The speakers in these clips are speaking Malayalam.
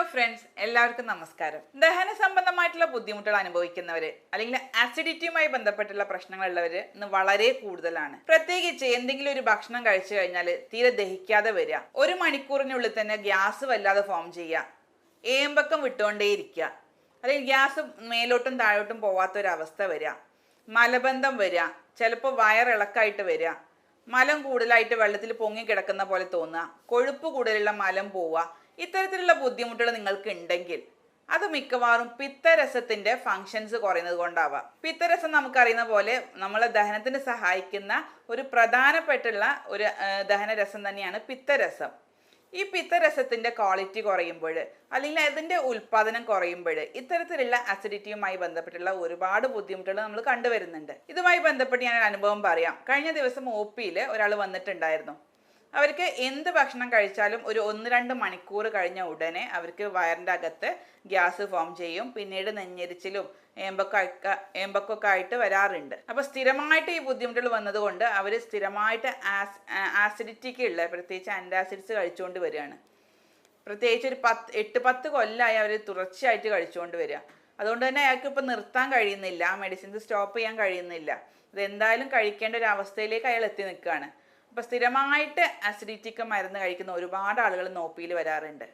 ഹലോ ഫ്രണ്ട്സ് എല്ലാവർക്കും നമസ്കാരം. ദഹന സംബന്ധമായിട്ടുള്ള ബുദ്ധിമുട്ടുകൾ അനുഭവിക്കുന്നവര് അല്ലെങ്കിൽ ആസിഡിറ്റിയുമായി ബന്ധപ്പെട്ടുള്ള പ്രശ്നങ്ങളുള്ളവർ ഇന്ന് വളരെ കൂടുതലാണ്. പ്രത്യേകിച്ച് എന്തെങ്കിലും ഒരു ഭക്ഷണം കഴിച്ചു കഴിഞ്ഞാൽ തീരെ ദഹിക്കാതെ വരിക. ഒരു മണിക്കൂറിനുള്ളിൽ തന്നെ ഗ്യാസ് വല്ലാതെ ഫോം ചെയ്യുക. ഏമ്പക്കം വിട്ടുകൊണ്ടേയിരിക്കുക. അല്ലെങ്കിൽ ഗ്യാസ് മേലോട്ടും താഴോട്ടും പോവാത്ത ഒരു അവസ്ഥ വരിക. മലബന്ധം വരിക. ചിലപ്പോൾ വയറിളക്കായിട്ട് വരിക. മലം കൂടുതലായിട്ട് വെള്ളത്തിൽ പൊങ്ങി കിടക്കുന്ന പോലെ തോന്നുക. കൊഴുപ്പ് കൂടുതലുള്ള മലം പോവുക. ഇത്തരത്തിലുള്ള ബുദ്ധിമുട്ടുകൾ നിങ്ങൾക്ക് ഉണ്ടെങ്കിൽ അത് മിക്കവാറും പിത്തരസത്തിന്റെ ഫങ്ഷൻസ് കുറയുന്നത് കൊണ്ടാവാം. പിത്തരസം നമുക്കറിയുന്ന പോലെ നമ്മളെ ദഹനത്തിന് സഹായിക്കുന്ന ഒരു പ്രധാനപ്പെട്ടുള്ള ഒരു ദഹനരസം തന്നെയാണ് പിത്തരസം. ഈ പിത്തരസത്തിന്റെ ക്വാളിറ്റി കുറയുമ്പോൾ അല്ലെങ്കിൽ അതിന്റെ ഉൽപാദനം കുറയുമ്പോൾ ഇത്തരത്തിലുള്ള അസിഡിറ്റിയുമായി ബന്ധപ്പെട്ടുള്ള ഒരുപാട് ബുദ്ധിമുട്ടുകൾ നമ്മൾ കണ്ടുവരുന്നുണ്ട്. ഇതുമായി ബന്ധപ്പെട്ട് ഞാൻ അനുഭവം പറയാം. കഴിഞ്ഞ ദിവസം ഒ പിയിൽ ഒരാൾ വന്നിട്ടുണ്ടായിരുന്നു. അവർക്ക് എന്ത് ഭക്ഷണം കഴിച്ചാലും ഒരു ഒന്ന് രണ്ട് മണിക്കൂർ കഴിഞ്ഞ ഉടനെ അവർക്ക് വയറിന്റെ അകത്ത് ഗ്യാസ് ഫോം ചെയ്യും. പിന്നീട് നെഞ്ഞെരിച്ചിലും ഏമ്പൊക്കെ ഏമ്പക്കൊക്കെ ആയിട്ട് വരാറുണ്ട്. അപ്പോൾ സ്ഥിരമായിട്ട് ഈ ബുദ്ധിമുട്ടുകൾ വന്നതുകൊണ്ട് അവർ സ്ഥിരമായിട്ട് ആസ് ആസിഡിറ്റിക്ക് ഉള്ള പ്രത്യേകിച്ച് ആന്റാസിഡ്സ് കഴിച്ചുകൊണ്ട് വരികയാണ്. പ്രത്യേകിച്ച് ഒരു പത്ത് എട്ട് പത്ത് കൊല്ലമായി അവർ തുടർച്ചയായിട്ട് കഴിച്ചുകൊണ്ട് വരിക. അതുകൊണ്ട് തന്നെ അയാൾക്ക് ഇപ്പം നിർത്താൻ കഴിയുന്നില്ല. മെഡിസിൻസ് സ്റ്റോപ്പ് ചെയ്യാൻ കഴിയുന്നില്ല. ഇതെന്തായാലും കഴിക്കേണ്ട ഒരു അവസ്ഥയിലേക്ക് അയാൾ എത്തി നിൽക്കുകയാണ്. അപ്പോൾ സ്ഥിരമായിട്ട് അസിഡിറ്റിക്ക് മരുന്ന് കഴിക്കുന്ന ഒരുപാട് ആളുകൾ നോപ്പിയിൽ വരാറുണ്ട്.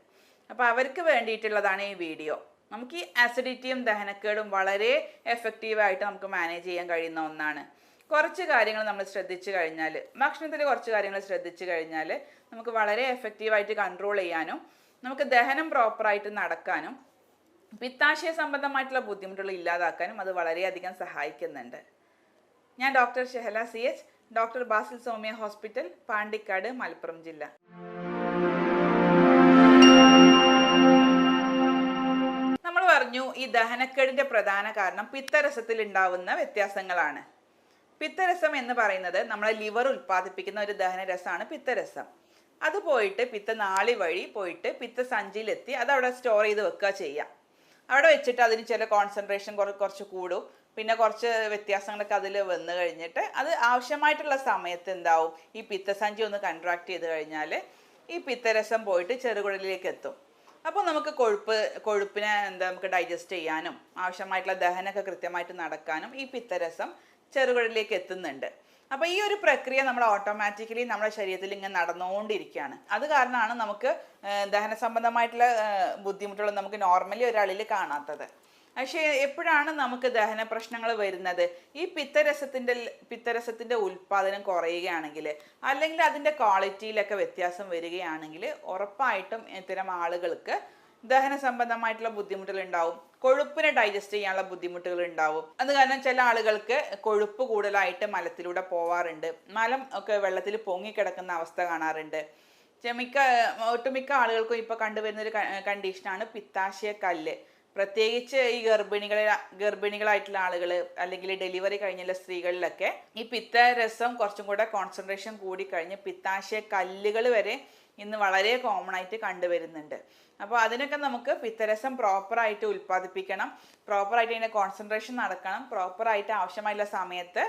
അപ്പോൾ അവർക്ക് വേണ്ടിയിട്ടുള്ളതാണ് ഈ വീഡിയോ. നമുക്ക് ഈ അസിഡിറ്റിയും ദഹനക്കേടും വളരെ എഫക്റ്റീവായിട്ട് നമുക്ക് മാനേജ് ചെയ്യാൻ കഴിയുന്ന ഒന്നാണ്. കുറച്ച് കാര്യങ്ങൾ നമ്മൾ ശ്രദ്ധിച്ചു കഴിഞ്ഞാൽ ഭക്ഷണത്തിൽ കുറച്ച് കാര്യങ്ങൾ ശ്രദ്ധിച്ചു കഴിഞ്ഞാൽ നമുക്ക് വളരെ എഫക്റ്റീവായിട്ട് കൺട്രോൾ ചെയ്യാനും നമുക്ക് ദഹനം പ്രോപ്പറായിട്ട് നടക്കാനും പിത്താശയ സംബന്ധമായിട്ടുള്ള ബുദ്ധിമുട്ടുകൾ ഇല്ലാതാക്കാനും അത് വളരെയധികം സഹായിക്കുന്നുണ്ട്. ഞാൻ doctor Shehala C H doctor Basil Soumya hospital Pandikkad Malappuram ജില്ല. നമ്മൾ പറഞ്ഞു ഈ ദഹനക്കേടിന്റെ പ്രധാന കാരണം പിത്തരസത്തിൽ ഉണ്ടാവുന്ന വ്യത്യാസങ്ങളാണ്. പിത്തരസം എന്ന് പറയുന്നത് നമ്മളെ ലിവർ ഉൽപ്പാദിപ്പിക്കുന്ന ഒരു ദഹനരസമാണ് പിത്തരസം. അത് പോയിട്ട് പിത്ത നാളി വഴി പോയിട്ട് പിത്തസഞ്ചിയിലെത്തി അത് അവിടെ സ്റ്റോർ ചെയ്ത് വെക്കുക ചെയ്യാം അവിടെ വെച്ചിട്ട് അതിന് ചില കോൺസെൻട്രേഷൻ കുറച്ച് കൂടും. പിന്നെ കുറച്ച് വ്യത്യാസങ്ങളൊക്കെ അതിൽ വന്നു കഴിഞ്ഞിട്ട് അത് ആവശ്യമായിട്ടുള്ള സമയത്ത് എന്താവും? ഈ പിത്തസഞ്ചി ഒന്ന് കൺട്രാക്ട് ചെയ്ത് കഴിഞ്ഞാൽ ഈ പിത്തരസം പോയിട്ട് ചെറുകുടലിലേക്ക് എത്തും. അപ്പോൾ നമുക്ക് കൊഴുപ്പ് കൊഴുപ്പിനെ എന്താ നമുക്ക് ഡൈജസ്റ്റ് ചെയ്യാനും ആവശ്യമായിട്ടുള്ള ദഹനമൊക്കെ കൃത്യമായിട്ട് നടക്കാനും ഈ പിത്തരസം ചെറുകുടലിലേക്ക് എത്തുന്നുണ്ട്. അപ്പോൾ ഈ ഒരു പ്രക്രിയ നമ്മൾ ഓട്ടോമാറ്റിക്കലി നമ്മുടെ ശരീരത്തിൽ ഇങ്ങനെ നടന്നുകൊണ്ടിരിക്കുകയാണ്. അത് കാരണമാണ് നമുക്ക് ദഹന സംബന്ധമായിട്ടുള്ള ബുദ്ധിമുട്ടുകൾ നമുക്ക് നോർമലി ഒരാളിൽ കാണാത്തത്. പക്ഷേ എപ്പോഴാണ് നമുക്ക് ദഹന പ്രശ്നങ്ങൾ വരുന്നത്? ഈ പിത്തരസത്തിന്റെ പിത്തരസത്തിന്റെ ഉൽപ്പാദനം കുറയുകയാണെങ്കിൽ അല്ലെങ്കിൽ അതിന്റെ ക്വാളിറ്റിയിലൊക്കെ വ്യത്യാസം വരികയാണെങ്കിൽ ഉറപ്പായിട്ടും ഇത്തരം ആളുകൾക്ക് ദഹന സംബന്ധമായിട്ടുള്ള ബുദ്ധിമുട്ടുകൾ ഉണ്ടാവും. കൊഴുപ്പിനെ ഡൈജസ്റ്റ് ചെയ്യാനുള്ള ബുദ്ധിമുട്ടുകൾ ഉണ്ടാവും. അത് കാരണം ചില ആളുകൾക്ക് കൊഴുപ്പ് കൂടുതലായിട്ട് മലത്തിലൂടെ പോവാറുണ്ട്. മലം ഒക്കെ വെള്ളത്തിൽ പൊങ്ങിക്കിടക്കുന്ന അവസ്ഥ കാണാറുണ്ട്. മിക്ക ഒട്ടുമിക്ക ആളുകൾക്കും ഇപ്പോൾ കണ്ടുവരുന്ന ഒരു കണ്ടീഷനാണ് പിത്താശയ കല്ല്. പ്രത്യേകിച്ച് ഈ ഗർഭിണികളെ ഗർഭിണികളായിട്ടുള്ള ആളുകൾ അല്ലെങ്കിൽ ഡെലിവറി കഴിഞ്ഞുള്ള സ്ത്രീകളിലൊക്കെ ഈ പിത്തരസം കുറച്ചും കൂടെ കോൺസെൻട്രേഷൻ കൂടി കഴിഞ്ഞ് പിത്താശയ കല്ലുകൾ വരെ ഇന്ന് വളരെ കോമൺ ആയിട്ട് കണ്ടുവരുന്നുണ്ട്. അപ്പോൾ അതിനൊക്കെ നമുക്ക് പിത്തരസം പ്രോപ്പറായിട്ട് ഉൽപ്പാദിപ്പിക്കണം. പ്രോപ്പറായിട്ട് അതിന്റെ കോൺസെൻട്രേഷൻ നടക്കണം. പ്രോപ്പറായിട്ട് ആവശ്യമായുള്ള സമയത്ത്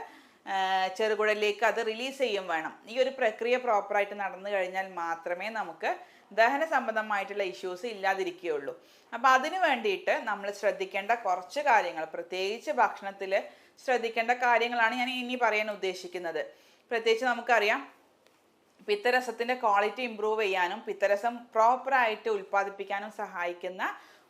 ചെറുകുടലിലേക്ക് അത് റിലീസ് ചെയ്യും വേണം. ഈ ഒരു പ്രക്രിയ പ്രോപ്പറായിട്ട് നടന്നു കഴിഞ്ഞാൽ മാത്രമേ നമുക്ക് ദഹന സംബന്ധമായിട്ടുള്ള ഇഷ്യൂസ് ഇല്ലാതിരിക്കുകയുള്ളൂ. അപ്പോൾ അതിന് വേണ്ടിയിട്ട് നമ്മൾ ശ്രദ്ധിക്കേണ്ട കുറച്ച് കാര്യങ്ങൾ പ്രത്യേകിച്ച് ഭക്ഷണത്തിൽ ശ്രദ്ധിക്കേണ്ട കാര്യങ്ങളാണ് ഞാൻ ഇനി പറയാൻ ഉദ്ദേശിക്കുന്നത്. പ്രത്യേകിച്ച് നമുക്കറിയാം പിത്തരസത്തിന്റെ ക്വാളിറ്റി ഇമ്പ്രൂവ് ചെയ്യാനും പിത്തരസം പ്രോപ്പറായിട്ട് ഉൽപ്പാദിപ്പിക്കാനും സഹായിക്കുന്ന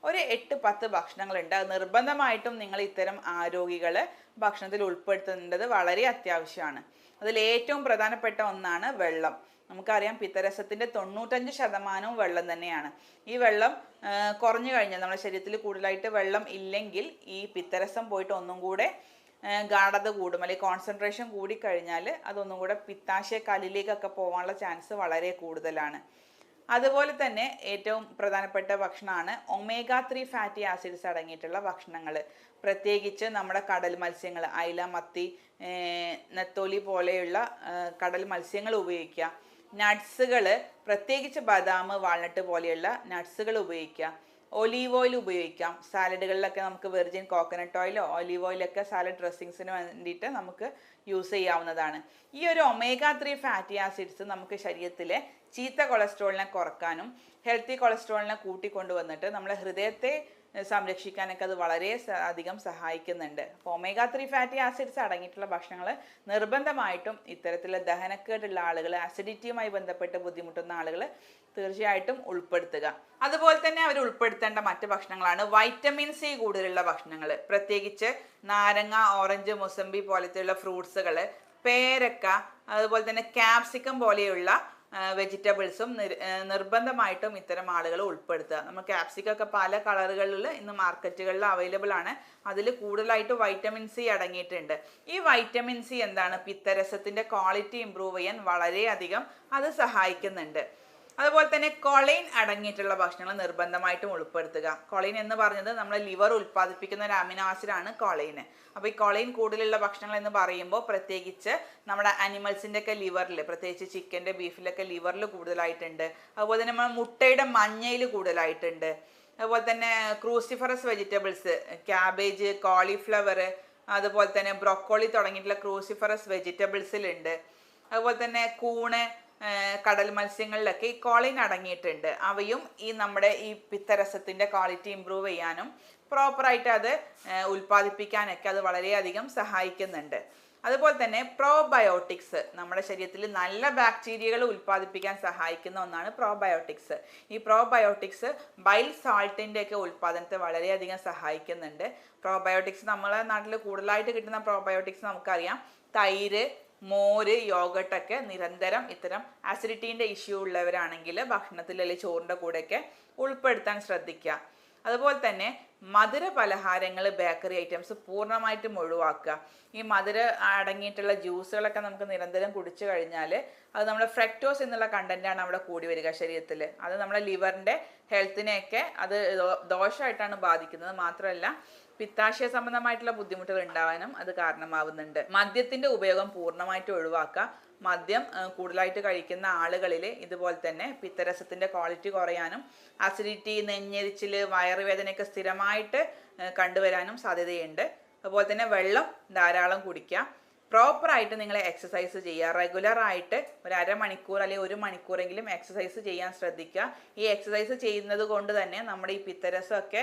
ഒരു എട്ട് പത്ത് ഭക്ഷണങ്ങളുണ്ട്. നിർബന്ധമായിട്ടും നിങ്ങൾ ഇത്തരം ആരോഗ്യങ്ങൾ ഭക്ഷണത്തിൽ ഉൾപ്പെടുത്തേണ്ടത് വളരെ അത്യാവശ്യമാണ്. അതിൽ ഏറ്റവും പ്രധാനപ്പെട്ട ഒന്നാണ് വെള്ളം. നമുക്കറിയാം പിത്തരസത്തിന്റെ തൊണ്ണൂറ്റഞ്ച് ശതമാനവും വെള്ളം തന്നെയാണ്. ഈ വെള്ളം കുറഞ്ഞു കഴിഞ്ഞാൽ നമ്മുടെ ശരീരത്തിൽ കൂടുതലായിട്ട് വെള്ളം ഇല്ലെങ്കിൽ ഈ പിത്തരസം പോയിട്ട് ഒന്നും കൂടെ ഗാഢത കൂടും. അല്ലെങ്കിൽ കോൺസെൻട്രേഷൻ കൂടിക്കഴിഞ്ഞാൽ അതൊന്നും കൂടെ പിത്താശയ കല്ലിലേക്കൊക്കെ പോകാനുള്ള ചാൻസ് വളരെ കൂടുതലാണ്. അതുപോലെ തന്നെ ഏറ്റവും പ്രധാനപ്പെട്ട ഭക്ഷണമാണ് ഒമേഗ ത്രീ ഫാറ്റി ആസിഡ്സ് അടങ്ങിയിട്ടുള്ള ഭക്ഷണങ്ങൾ. പ്രത്യേകിച്ച് നമ്മുടെ കടൽ മത്സ്യങ്ങൾ അയില മത്തി നെത്തോലി പോലെയുള്ള കടൽ മത്സ്യങ്ങൾ ഉപയോഗിക്കുക. നട്ട്സുകൾ പ്രത്യേകിച്ച് ബദാം വാൾനട്ട് പോലെയുള്ള നട്ട്സുകൾ ഉപയോഗിക്കുക ഒലീവ് ഓയിൽ ഉപയോഗിക്കാം. സാലഡുകളിലൊക്കെ നമുക്ക് വെർജിൻ കോക്കനട്ട് ഓയിലോ ഒലീവ് ഓയിലൊക്കെ സാലഡ് ഡ്രസ്സിങ്സിന് വേണ്ടിയിട്ട് നമുക്ക് യൂസ് ചെയ്യാവുന്നതാണ്. ഈ ഒരു ഒമേഗ ത്രീ ഫാറ്റി ആസിഡ്സ് നമുക്ക് ശരീരത്തിലെ ചീത്ത കൊളസ്ട്രോളിനെ കുറക്കാനും ഹെൽത്തി കൊളസ്ട്രോളിനെ കൂട്ടിക്കൊണ്ടുവന്നിട്ട് നമ്മളെ ഹൃദയത്തെ സംരക്ഷിക്കാനൊക്കെ അത് വളരെ അധികം സഹായിക്കുന്നുണ്ട്. അപ്പോൾ ഒമേഗ ത്രീ ഫാറ്റി ആസിഡ്സ് അടങ്ങിയിട്ടുള്ള ഭക്ഷണങ്ങൾ നിർബന്ധമായിട്ടും ഇത്തരത്തിലുള്ള ദഹനക്കേടുള്ള ആളുകൾ ആസിഡിറ്റിയുമായി ബന്ധപ്പെട്ട് ബുദ്ധിമുട്ടുന്ന ആളുകൾ തീർച്ചയായിട്ടും ഉൾപ്പെടുത്തുക. അതുപോലെ തന്നെ അവർ ഉൾപ്പെടുത്തേണ്ട മറ്റ് ഭക്ഷണങ്ങളാണ് വൈറ്റമിൻ സി കൂടുതലുള്ള ഭക്ഷണങ്ങൾ പ്രത്യേകിച്ച് നാരങ്ങ ഓറഞ്ച് മുസമ്പി പോലത്തെയുള്ള ഫ്രൂട്ട്സുകൾ പേരക്ക അതുപോലെ തന്നെ ക്യാപ്സിക്കം പോലെയുള്ള വെജിറ്റബിൾസും നിർബന്ധമായിട്ടും ഇത്തരം ആളുകൾ ഉൾപ്പെടുത്തുക. നമ്മൾ ക്യാപ്സിക്കൊക്കെ പല കളറുകളിൽ ഇന്ന് മാർക്കറ്റുകളിൽ അവൈലബിൾ ആണ്. അതിൽ കൂടുതലായിട്ട് വൈറ്റമിൻ സി അടങ്ങിയിട്ടുണ്ട്. ഈ വൈറ്റമിൻ സി എന്താണ്? പിത്തരസത്തിന്റെ ക്വാളിറ്റി ഇമ്പ്രൂവ് ചെയ്യാൻ വളരെയധികം അത് സഹായിക്കുന്നുണ്ട്. അതുപോലെ തന്നെ കൊളൈൻ അടങ്ങിയിട്ടുള്ള ഭക്ഷണങ്ങൾ നിർബന്ധമായിട്ടും ഉൾപ്പെടുത്തുക. കൊളൈൻ എന്ന് പറഞ്ഞത് നമ്മുടെ ലിവർ ഉൽപ്പാദിപ്പിക്കുന്ന ഒരു അമിനോ ആസിഡാണ് കൊളൈൻ അപ്പോൾ ഈ കൊളൈൻ കൂടുതലുള്ള ഭക്ഷണങ്ങൾ എന്ന് പറയുമ്പോൾ പ്രത്യേകിച്ച് നമ്മുടെ അനിമൽസിന്റെ ഒക്കെ ലിവറിൽ പ്രത്യേകിച്ച് ചിക്കന്റെ ബീഫിലൊക്കെ ലിവറിൽ കൂടുതലായിട്ടുണ്ട്. അതുപോലെ തന്നെ നമ്മുടെ മുട്ടയുടെ മഞ്ഞയിൽ കൂടുതലായിട്ടുണ്ട്. അതുപോലെ തന്നെ ക്രൂസിഫറസ് വെജിറ്റബിൾസ് ക്യാബേജ് കോളിഫ്ലവർ അതുപോലെ തന്നെ ബ്രൊക്കോളി തുടങ്ങിയിട്ടുള്ള ക്രൂസിഫറസ് വെജിറ്റബിൾസിലുണ്ട്. അതുപോലെ തന്നെ കൂണ് കടൽ മത്സ്യങ്ങളിലൊക്കെ ഈ കോളിൻ അടങ്ങിയിട്ടുണ്ട്. അവയും ഈ നമ്മുടെ ഈ പിത്തരസത്തിന്റെ ക്വാളിറ്റി ഇമ്പ്രൂവ് ചെയ്യാനും പ്രോപ്പറായിട്ട് അത് ഉൽപ്പാദിപ്പിക്കാനൊക്കെ അത് വളരെയധികം സഹായിക്കുന്നുണ്ട്. അതുപോലെ തന്നെ പ്രോബയോട്ടിക്സ് നമ്മുടെ ശരീരത്തിൽ നല്ല ബാക്ടീരിയകൾ ഉൽപ്പാദിപ്പിക്കാൻ സഹായിക്കുന്ന ഒന്നാണ് പ്രോബയോട്ടിക്സ് ഈ പ്രോബയോട്ടിക്സ് ബൈൽ സാൾട്ടിന്റെ ഒക്കെ ഉൽപ്പാദനത്തെ വളരെയധികം സഹായിക്കുന്നുണ്ട്. പ്രോബയോട്ടിക്സ് നമ്മളെ നാട്ടിൽ കൂടുതലായിട്ട് കിട്ടുന്ന പ്രോബയോട്ടിക്സ് നമുക്കറിയാം. തൈര് മോര് യോഗട്ടൊക്കെ നിരന്തരം ഇത്തരം ആസിഡിറ്റീന്റെ ഇഷ്യൂ ഉള്ളവരാണെങ്കിൽ ഭക്ഷണത്തിൽ അല്ലെങ്കിൽ ചോറിന്റെ കൂടെയൊക്കെ ഉൾപ്പെടുത്താൻ ശ്രദ്ധിക്കുക. അതുപോലെ തന്നെ മധുര പലഹാരങ്ങൾ ബേക്കറി ഐറ്റംസ് പൂർണമായിട്ടും ഒഴിവാക്കുക. ഈ മധുര അടങ്ങിയിട്ടുള്ള ജ്യൂസുകളൊക്കെ നമുക്ക് നിരന്തരം കുടിച്ചു കഴിഞ്ഞാൽ അത് നമ്മുടെ ഫ്രക്ടോസ് എന്നുള്ള കണ്ടന്റാണ് അവിടെ കൂടി വരിക ശരീരത്തിൽ. അത് നമ്മുടെ ലിവറിന്റെ ഹെൽത്തിനെയൊക്കെ അത് ദോഷമായിട്ടാണ് ബാധിക്കുന്നത്. മാത്രമല്ല പിത്താശയ സംബന്ധമായിട്ടുള്ള ബുദ്ധിമുട്ടുകൾ ഉണ്ടാവാനും അത് കാരണമാവുന്നുണ്ട്. മദ്യത്തിന്റെ ഉപയോഗം പൂർണമായിട്ട് ഒഴിവാക്കുക. മദ്യം കൂടുതലായിട്ട് കഴിക്കുന്ന ആളുകളിൽ ഇതുപോലെ തന്നെ പിത്തരസത്തിന്റെ ക്വാളിറ്റി കുറയാനും അസിഡിറ്റി നെഞ്ഞെരിച്ചിൽ വയറുവേദനയൊക്കെ സ്ഥിരമായിട്ട് കണ്ടുവരാനും സാധ്യതയുണ്ട്. അതുപോലെ തന്നെ വെള്ളം ധാരാളം കുടിക്കുക. പ്രോപ്പറായിട്ട് നിങ്ങൾ എക്സസൈസ് ചെയ്യുക. റെഗുലർ ആയിട്ട് ഒരു അരമണിക്കൂർ അല്ലെങ്കിൽ ഒരു മണിക്കൂറെങ്കിലും എക്സസൈസ് ചെയ്യാൻ ശ്രദ്ധിക്കുക. ഈ എക്സസൈസ് ചെയ്യുന്നത് കൊണ്ട് തന്നെ നമ്മുടെ ഈ പിത്തരസമൊക്കെ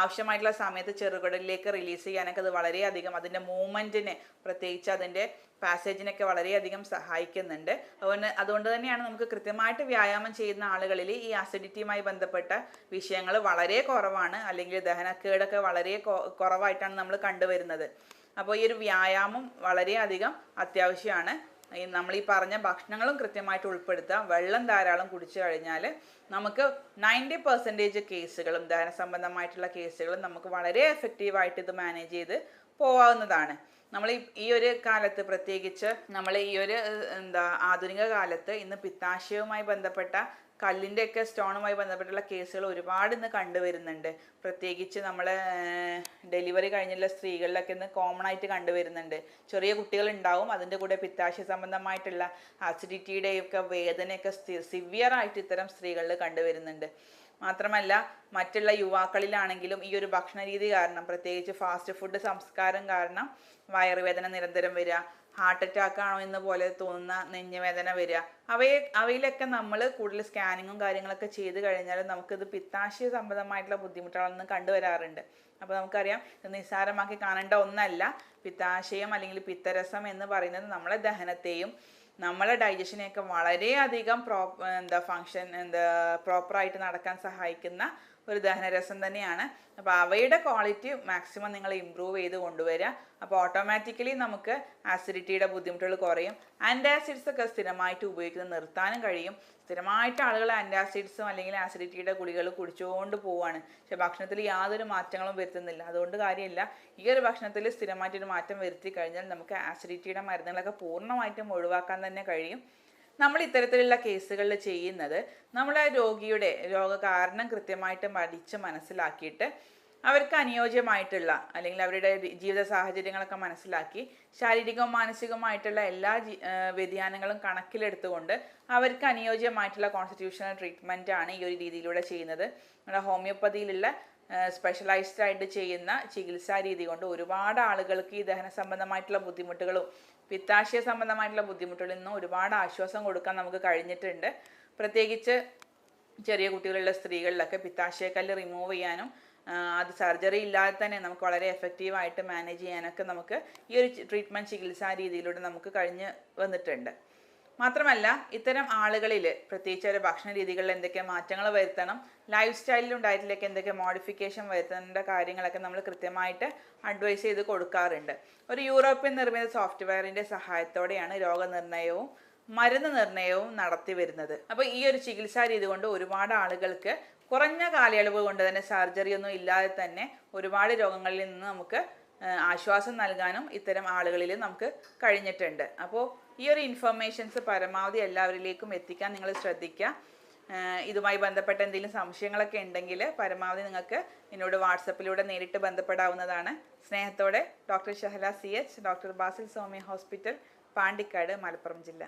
ആവശ്യമായിട്ടുള്ള സമയത്ത് ചെറുകുടലിലേക്ക് റിലീസ് ചെയ്യാനൊക്കെ അത് വളരെയധികം അതിന്റെ മൂവ്മെന്റിന് പ്രത്യേകിച്ച് അതിന്റെ പാസേജിനൊക്കെ വളരെയധികം സഹായിക്കുന്നുണ്ട്. അതുകൊണ്ട് അതുകൊണ്ട് തന്നെയാണ് നമുക്ക് കൃത്യമായിട്ട് വ്യായാമം ചെയ്യുന്ന ആളുകളിൽ ഈ അസിഡിറ്റിയുമായി ബന്ധപ്പെട്ട വിഷയങ്ങൾ വളരെ കുറവാണ്. അല്ലെങ്കിൽ ദഹനക്കേടൊക്കെ വളരെ കുറവായിട്ടാണ് നമ്മൾ കണ്ടുവരുന്നത്. അപ്പോൾ ഈ ഒരു വ്യായാമം വളരെയധികം അത്യാവശ്യമാണ്. നമ്മൾ ഈ പറഞ്ഞ ഭക്ഷണങ്ങളും കൃത്യമായിട്ട് ഉൾപ്പെടുത്തുക വെള്ളം ധാരാളം കുടിച്ചു കഴിഞ്ഞാൽ നമുക്ക് നയന്റി പെർസെന്റേജ് കേസുകളും ദഹന സംബന്ധമായിട്ടുള്ള കേസുകളും നമുക്ക് വളരെ എഫക്റ്റീവായിട്ട് ഇത് മാനേജ് ചെയ്ത് പോവാവുന്നതാണ്. നമ്മൾ ഈ ഒരു കാലത്ത് പ്രത്യേകിച്ച് നമ്മൾ ഈ ഒരു എന്താ ആധുനിക കാലത്ത് ഇന്ന് പിത്താശയവുമായി ബന്ധപ്പെട്ട കല്ലിന്റെ ഒക്കെ സ്റ്റോണുമായി ബന്ധപ്പെട്ടുള്ള കേസുകൾ ഒരുപാട് ഇന്ന് കണ്ടുവരുന്നുണ്ട് പ്രത്യേകിച്ച് നമ്മൾ ഡെലിവറി കഴിഞ്ഞുള്ള സ്ത്രീകളിലൊക്കെ ഇന്ന് കോമൺ ആയിട്ട് കണ്ടുവരുന്നുണ്ട് ചെറിയ കുട്ടികൾ ഉണ്ടാവും അതിന്റെ കൂടെ പിത്താശയ സംബന്ധമായിട്ടുള്ള ആസിഡിറ്റിയുടെയൊക്കെ വേദനയൊക്കെ സിവിയർ ആയിട്ട് ഇത്തരം സ്ത്രീകളിൽ കണ്ടുവരുന്നുണ്ട് മാത്രമല്ല മറ്റുള്ള യുവാക്കളിലാണെങ്കിലും ഈ ഒരു ഭക്ഷണ രീതി കാരണം പ്രത്യേകിച്ച് ഫാസ്റ്റ് ഫുഡ് സംസ്കാരം കാരണം വയറുവേദന നിരന്തരം വരിക ഹാർട്ട് അറ്റാക്ക് ആണോ എന്ന് പോലെ തോന്നുന്ന നെഞ്ഞുവേദന വരിക അവയെ അവയിലൊക്കെ നമ്മൾ കൂടുതൽ സ്കാനിങ്ങും കാര്യങ്ങളൊക്കെ ചെയ്ത് കഴിഞ്ഞാൽ നമുക്കിത് പിത്താശയ സംബന്ധമായിട്ടുള്ള ബുദ്ധിമുട്ടുകളൊന്നും കണ്ടുവരാറുണ്ട്. അപ്പോൾ നമുക്കറിയാം ഇത് നിസ്സാരമാക്കി കാണേണ്ട ഒന്നല്ല പിത്താശയം അല്ലെങ്കിൽ പിത്തരസം എന്ന് പറയുന്നത് നമ്മളെ ദഹനത്തെയും നമ്മളെ ഡൈജഷനെയൊക്കെ വളരെയധികം പ്രോ എന്താ ഫങ്ഷൻ എന്താ പ്രോപ്പറായിട്ട് നടക്കാൻ സഹായിക്കുന്ന ഒരു ദഹനരസം തന്നെയാണ്. അപ്പോൾ അവയുടെ ക്വാളിറ്റി മാക്സിമം നിങ്ങൾ ഇമ്പ്രൂവ് ചെയ്ത് കൊണ്ടുവരിക. അപ്പോൾ ഓട്ടോമാറ്റിക്കലി നമുക്ക് ആസിഡിറ്റിയുടെ ബുദ്ധിമുട്ടുകൾ കുറയും. ആന്റാസിഡ്സ് ഒക്കെ സ്ഥിരമായിട്ട് ഉപയോഗിക്കുന്നത് നിർത്താനും കഴിയും. സ്ഥിരമായിട്ട് ആളുകൾ ആന്റാസിഡ്സും അല്ലെങ്കിൽ ആസിഡിറ്റിയുടെ ഗുളികൾ കുടിച്ചുകൊണ്ട് പോവാണ് പക്ഷെ ഭക്ഷണത്തിൽ യാതൊരു മാറ്റങ്ങളും വരുത്തുന്നില്ല. അതുകൊണ്ട് കാര്യമില്ല. ഈ ഒരു ഭക്ഷണത്തിൽ സ്ഥിരമായിട്ടൊരു മാറ്റം വരുത്തി കഴിഞ്ഞാൽ നമുക്ക് ആസിഡിറ്റിയുടെ മരുന്നുകളൊക്കെ പൂർണമായിട്ടും ഒഴിവാക്കാൻ തന്നെ കഴിയും. നമ്മൾ ഇത്തരത്തിലുള്ള കേസുകളിൽ ചെയ്യുന്നത് നമ്മൾ ആ രോഗിയുടെ രോഗകാരണം കൃത്യമായിട്ട് പഠിച്ച് മനസ്സിലാക്കിയിട്ട് അവർക്ക് അനുയോജ്യമായിട്ടുള്ള അല്ലെങ്കിൽ അവരുടെ ജീവിത സാഹചര്യങ്ങളൊക്കെ മനസ്സിലാക്കി ശാരീരികവും മാനസികവുമായിട്ടുള്ള എല്ലാ വ്യതിയാനങ്ങളും കണക്കിലെടുത്തുകൊണ്ട് അവർക്ക് അനുയോജ്യമായിട്ടുള്ള കോൺസ്റ്റിറ്റ്യൂഷണൽ ട്രീറ്റ്മെന്റ് ആണ് ഈ ഒരു രീതിയിലൂടെ ചെയ്യുന്നത്. നമ്മുടെ ഹോമിയോപ്പതിയിലുള്ള സ്പെഷ്യലൈസ്ഡ് ആയിട്ട് ചെയ്യുന്ന ചികിത്സാ രീതി കൊണ്ട് ഒരുപാട് ആളുകൾക്ക് ഈ ദഹന സംബന്ധമായിട്ടുള്ള ബുദ്ധിമുട്ടുകളും പിത്താശയ സംബന്ധമായിട്ടുള്ള ബുദ്ധിമുട്ടുകളിൽ നിന്നും ഒരുപാട് ആശ്വാസം കൊടുക്കാൻ നമുക്ക് കഴിഞ്ഞിട്ടുണ്ട്. പ്രത്യേകിച്ച് ചെറിയ കുട്ടികളുള്ള സ്ത്രീകളിലൊക്കെ പിത്താശയക്കല്ല് റിമൂവ് ചെയ്യാനും അത് സർജറി ഇല്ലാതെ തന്നെ നമുക്ക് വളരെ എഫക്റ്റീവായിട്ട് മാനേജ് ചെയ്യാനൊക്കെ നമുക്ക് ഈ ഒരു ട്രീറ്റ്മെന്റ് ചികിത്സാ രീതിയിലൂടെ നമുക്ക് കഴിഞ്ഞ് വന്നിട്ടുണ്ട്. മാത്രമല്ല ഇത്തരം ആളുകളിൽ പ്രത്യേകിച്ച് അവരുടെ ഭക്ഷണ രീതികളിൽ എന്തൊക്കെ മാറ്റങ്ങൾ വരുത്തണം ലൈഫ് സ്റ്റൈലിലും ഡയറ്റിലൊക്കെ എന്തൊക്കെ മോഡിഫിക്കേഷൻ വരുത്തേണ്ട കാര്യങ്ങളൊക്കെ നമ്മൾ കൃത്യമായിട്ട് അഡ്വൈസ് ചെയ്ത് കൊടുക്കാറുണ്ട്. ഒരു യൂറോപ്യൻ നിർമ്മിത സോഫ്റ്റ്വെയറിന്റെ സഹായത്തോടെയാണ് രോഗനിർണയവും മരുന്ന് നിർണയവും നടത്തി വരുന്നത്. അപ്പോൾ ഈ ഒരു ചികിത്സാ രീതി കൊണ്ട് ഒരുപാട് ആളുകൾക്ക് കുറഞ്ഞ കാലയളവ് കൊണ്ട് തന്നെ സർജറി ഒന്നും ഇല്ലാതെ തന്നെ ഒരുപാട് രോഗങ്ങളിൽ നിന്ന് നമുക്ക് ആശ്വാസം നൽകാനും ഇത്തരം ആളുകളിൽ നമുക്ക് കഴിഞ്ഞിട്ടുണ്ട്. അപ്പോൾ ഈ ഒരു ഇൻഫർമേഷൻസ് പരമാവധി എല്ലാവരിലേക്കും എത്തിക്കാൻ നിങ്ങൾ ശ്രദ്ധിക്കുക. ഇതുമായി ബന്ധപ്പെട്ട എന്തെങ്കിലും സംശയങ്ങളൊക്കെ ഉണ്ടെങ്കിൽ പരമാവധി നിങ്ങൾക്ക് എന്നോട് വാട്സപ്പിലൂടെ നേരിട്ട് ബന്ധപ്പെടാവുന്നതാണ്. സ്നേഹത്തോടെ doctor Shahala C H doctor Basil Swami hospital Pandikkad Malappuram ജില്ല.